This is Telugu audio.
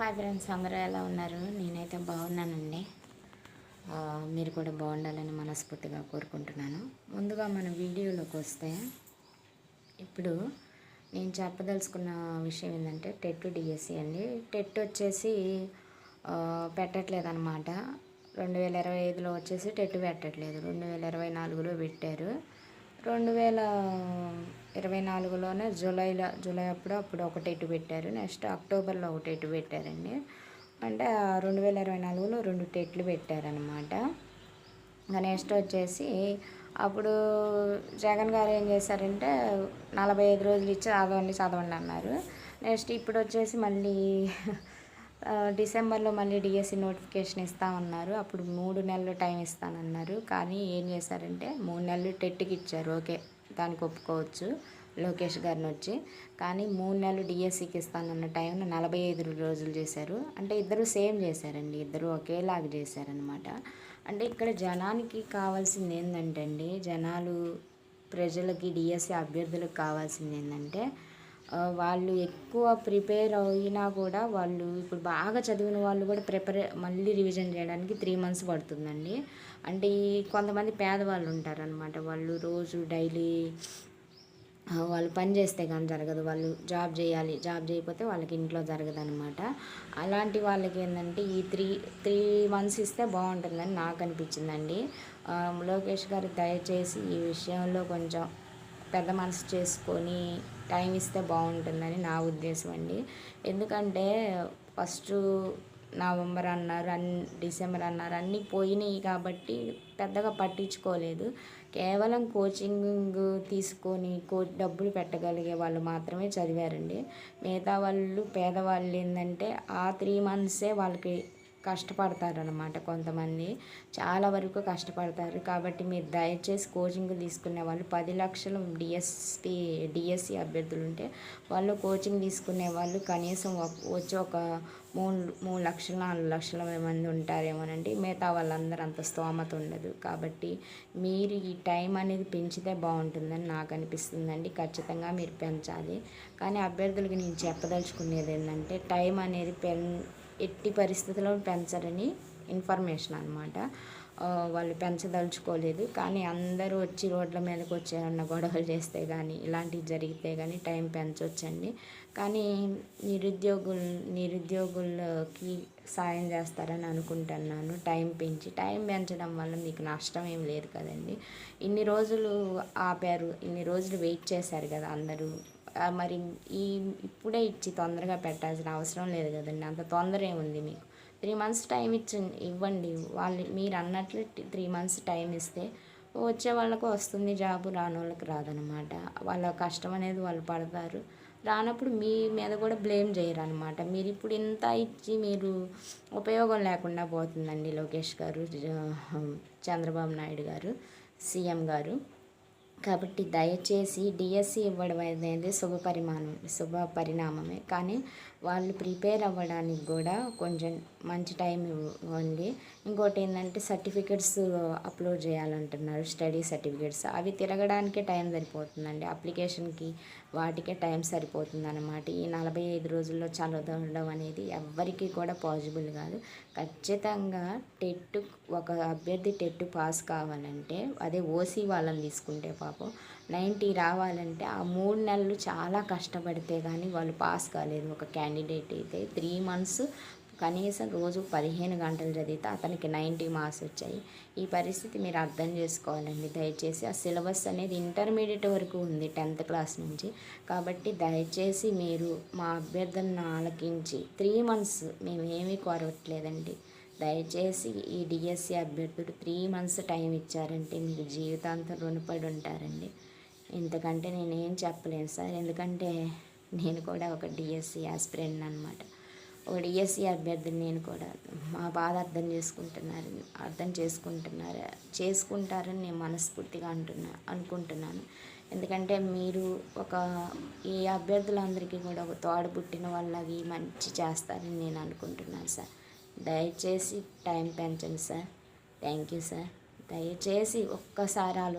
హాయ్ ఫ్రెండ్స్ అందరూ ఎలా ఉన్నారు? నేనైతే బాగున్నానండి. మీరు కూడా బాగుండాలని మనస్ఫూర్తిగా కోరుకుంటున్నాను. ముందుగా మన వీడియోలోకి వస్తే ఇప్పుడు నేను చెప్పదలుచుకున్న విషయం ఏంటంటే టెట్ డిఎస్సి అండి. టెట్ వచ్చేసి పెట్టట్లేదు పెట్టట్లేదన్నమాట. రెండు వేల ఇరవై ఐదులో వచ్చేసి టెట్ పెట్టట్లేదు. రెండు వేల ఇరవై నాలుగులో పెట్టారు. రెండు వేల ఇరవై నాలుగులోనే జూలైలో జూలై అప్పుడు అప్పుడు ఒకటి టెట్ పెట్టారు. నెక్స్ట్ అక్టోబర్లో ఒకటి టెట్ పెట్టారండి. అంటే రెండు వేల ఇరవై నాలుగులో రెండు టెట్లు పెట్టారనమాట నెక్స్ట్ వచ్చేసి అప్పుడు జగన్ గారు ఏం చేశారంటే నలభై ఐదు రోజులు ఇచ్చి చదవండి చదవండి అన్నారు. నెక్స్ట్ ఇప్పుడు వచ్చేసి మళ్ళీ డిసెంబర్లో మళ్ళీ డిఎస్సి నోటిఫికేషన్ ఇస్తా ఉన్నారు అప్పుడు మూడు నెలలు టైం ఇస్తానన్నారు. కానీ ఏం చేశారంటే మూడు నెలలు టెట్కి ఇచ్చారు. ఓకే దానికి ఒప్పుకోవచ్చు లోకేష్ గారిని వచ్చి. కానీ మూడు నెలలు డిఎస్సికి ఇస్తానన్న టైంను నలభై ఐదు రోజులు చేశారు. అంటే ఇద్దరు సేమ్ చేశారండి. ఇద్దరు ఒకేలాగా చేశారనమాట అంటే ఇక్కడ జనానికి కావాల్సింది ఏంటంటే అండి జనాలు ప్రజలకి డిఎస్సి అభ్యర్థులకు కావాల్సింది ఏంటంటే వాళ్ళు ఎక్కువ ప్రిపేర్ అయినా కూడా వాళ్ళు ఇప్పుడు బాగా చదివిన వాళ్ళు కూడా ప్రిపేర్ మళ్ళీ రివిజన్ చేయడానికి త్రీ మంత్స్ పడుతుందండి. అంటే ఈ కొంతమంది పేదవాళ్ళు ఉంటారనమాట వాళ్ళు రోజు డైలీ వాళ్ళు పని చేస్తే కానీ జరగదు. వాళ్ళు జాబ్ చేయాలి జాబ్ చేయకపోతే వాళ్ళకి ఇంట్లో జరగదు అనమాట అలాంటి వాళ్ళకి ఏంటంటే ఈ త్రీ త్రీ మంత్స్ ఇస్తే బాగుంటుందని నాకు అనిపించిందండి. లోకేష్ గారు దయచేసి ఈ విషయంలో కొంచెం పెద్ద మనసు చేసుకొని టైం ఇస్తే బాగుంటుందని నా ఉద్దేశం అండి. ఎందుకంటే ఫస్ట్ నవంబర్ అన్నారు అన్ డిసెంబర్ అన్నారు అన్నీ పోయినాయి కాబట్టి పెద్దగా పట్టించుకోలేదు. కేవలం కోచింగ్ తీసుకొని కో డబ్బులు పెట్టగలిగే వాళ్ళు మాత్రమే చదివారండి. మిగతా వాళ్ళు పేదవాళ్ళు ఏంటంటే ఆ త్రీ మంత్సే వాళ్ళకి కష్టపడతారనమాట కొంతమంది. చాలా వరకు కష్టపడతారు. కాబట్టి మీరు దయచేసి కోచింగ్ తీసుకునే వాళ్ళు పది లక్షలు డిఎస్పి డిఎస్సి అభ్యర్థులు ఉంటే వాళ్ళు కోచింగ్ తీసుకునే వాళ్ళు కనీసం ఒక- వచ్చి ఒక మూడు మూడు లక్షల నాలుగు లక్షల మంది ఉంటారేమోనండి. మిగతా వాళ్ళందరూ అంత స్తోమత ఉండదు. కాబట్టి మీరు ఈ టైం అనేది పెంచితే బాగుంటుందని నాకు అనిపిస్తుందండి. ఖచ్చితంగా మీరు పెంచాలి. కానీ అభ్యర్థులకి నేను చెప్పదలుచుకునేది ఏంటంటే టైం అనేది పెన్ ఎట్టి పరిస్థితుల్లో పెంచరని ఇన్ఫర్మేషన్ అనమాట వాళ్ళు పెంచదలుచుకోలేదు. కానీ అందరూ వచ్చి రోడ్ల మీదకి వచ్చి గొడవలు చేస్తే కానీ ఇలాంటివి జరిగితే కానీ టైం పెంచవచ్చండి కానీ నిరుద్యోగులు నిరుద్యోగులకి సాయం చేస్తారని అనుకుంటున్నాను టైం పెంచి. టైం పెంచడం వల్ల మీకు నష్టం ఏం లేదు కదండి. ఇన్ని రోజులు ఆపారు ఇన్ని రోజులు వెయిట్ చేశారు కదా అందరూ. మరి ఈ ఇప్పుడే ఇచ్చి తొందరగా పెట్టాల్సిన అవసరం లేదు కదండి. అంత తొందర ఏముంది మీకు? త్రీ మంత్స్ టైం ఇచ్చి ఇవ్వండి. వాళ్ళు మీరు అన్నట్లు త్రీ మంత్స్ టైం ఇస్తే వచ్చే వాళ్ళకు వస్తుంది జాబు రాని వాళ్ళకి రాదనమాట. వాళ్ళ కష్టం అనేది వాళ్ళు పడతారు. రానప్పుడు మీ మీద కూడా బ్లేమ్ చేయరు అనమాట మీరు ఇప్పుడు ఇంత ఇచ్చి మీరు ఉపయోగం లేకుండా పోతుందండి లోకేష్ గారు చంద్రబాబు నాయుడు గారు సీఎం గారు. కాబట్టి దయచేసి డిఎస్సి ఇవ్వడం అనేది శుభ పరిమాణం శుభ పరిణామమే కానీ వాళ్ళు ప్రిపేర్ అవ్వడానికి కూడా కొంచెం మంచి టైం ఇవ్వండి. ఇంకోటి ఏంటంటే సర్టిఫికెట్స్ అప్లోడ్ చేయాలంటున్నారు స్టడీ సర్టిఫికెట్స్. అవి తిరగడానికే టైం సరిపోతుందండి. అప్లికేషన్కి వాటికే టైం సరిపోతుంది అనమాట ఈ నలభై ఐదు రోజుల్లో చదవడం అనేది ఎవ్వరికీ కూడా పాసిబుల్ కాదు. ఖచ్చితంగా టెట్ ఒక అభ్యర్థి టెట్ పాస్ కావాలంటే అదే ఓసీ వాళ్ళని తీసుకుంటే పాపం నైంటీ రావాలంటే ఆ మూడు నెలలు చాలా కష్టపడితే కానీ వాళ్ళు పాస్ కాలేదు. ఒక క్యాండిడేట్ అయితే త్రీ మంత్స్ కనీసం రోజు పదిహేను గంటలు చదివితే అతనికి నైంటీ మార్క్స్ వచ్చాయి. ఈ పరిస్థితి మీరు అర్థం చేసుకోవాలండి. దయచేసి ఆ సిలబస్ అనేది ఇంటర్మీడియట్ వరకు ఉంది టెన్త్ క్లాస్ నుంచి. కాబట్టి దయచేసి మీరు మా అభ్యర్థనను ఆలకించి త్రీ మంత్స్ మేమేమీ కోరవట్లేదండి దయచేసి ఈ డిఎస్సి అభ్యర్థులు త్రీ మంత్స్ టైం ఇచ్చారంటే మీకు జీవితాంతం రుణపడి ఉంటారండి. ఇంతకంటే నేనేం చెప్పలేను సార్. ఎందుకంటే నేను కూడా ఒక డిఎస్సి ఆస్పిరెంట్ అనమాట ఒక డిఎస్సి అభ్యర్థిని నేను కూడా మా బాధ అర్థం చేసుకుంటున్నారు అర్థం చేసుకుంటున్నారు చేసుకుంటారని నేను మనస్ఫూర్తిగా అంటున్నా అనుకుంటున్నాను. ఎందుకంటే మీరు ఒక ఈ అభ్యర్థులందరికీ కూడా ఒక తోడు పుట్టిన వాళ్ళకి మంచి చేస్తారని నేను అనుకుంటున్నాను సార్. దయచేసి టైం పెంచండి సార్. Thank you sir. దయచేసి ఒక్కసారి ఆలో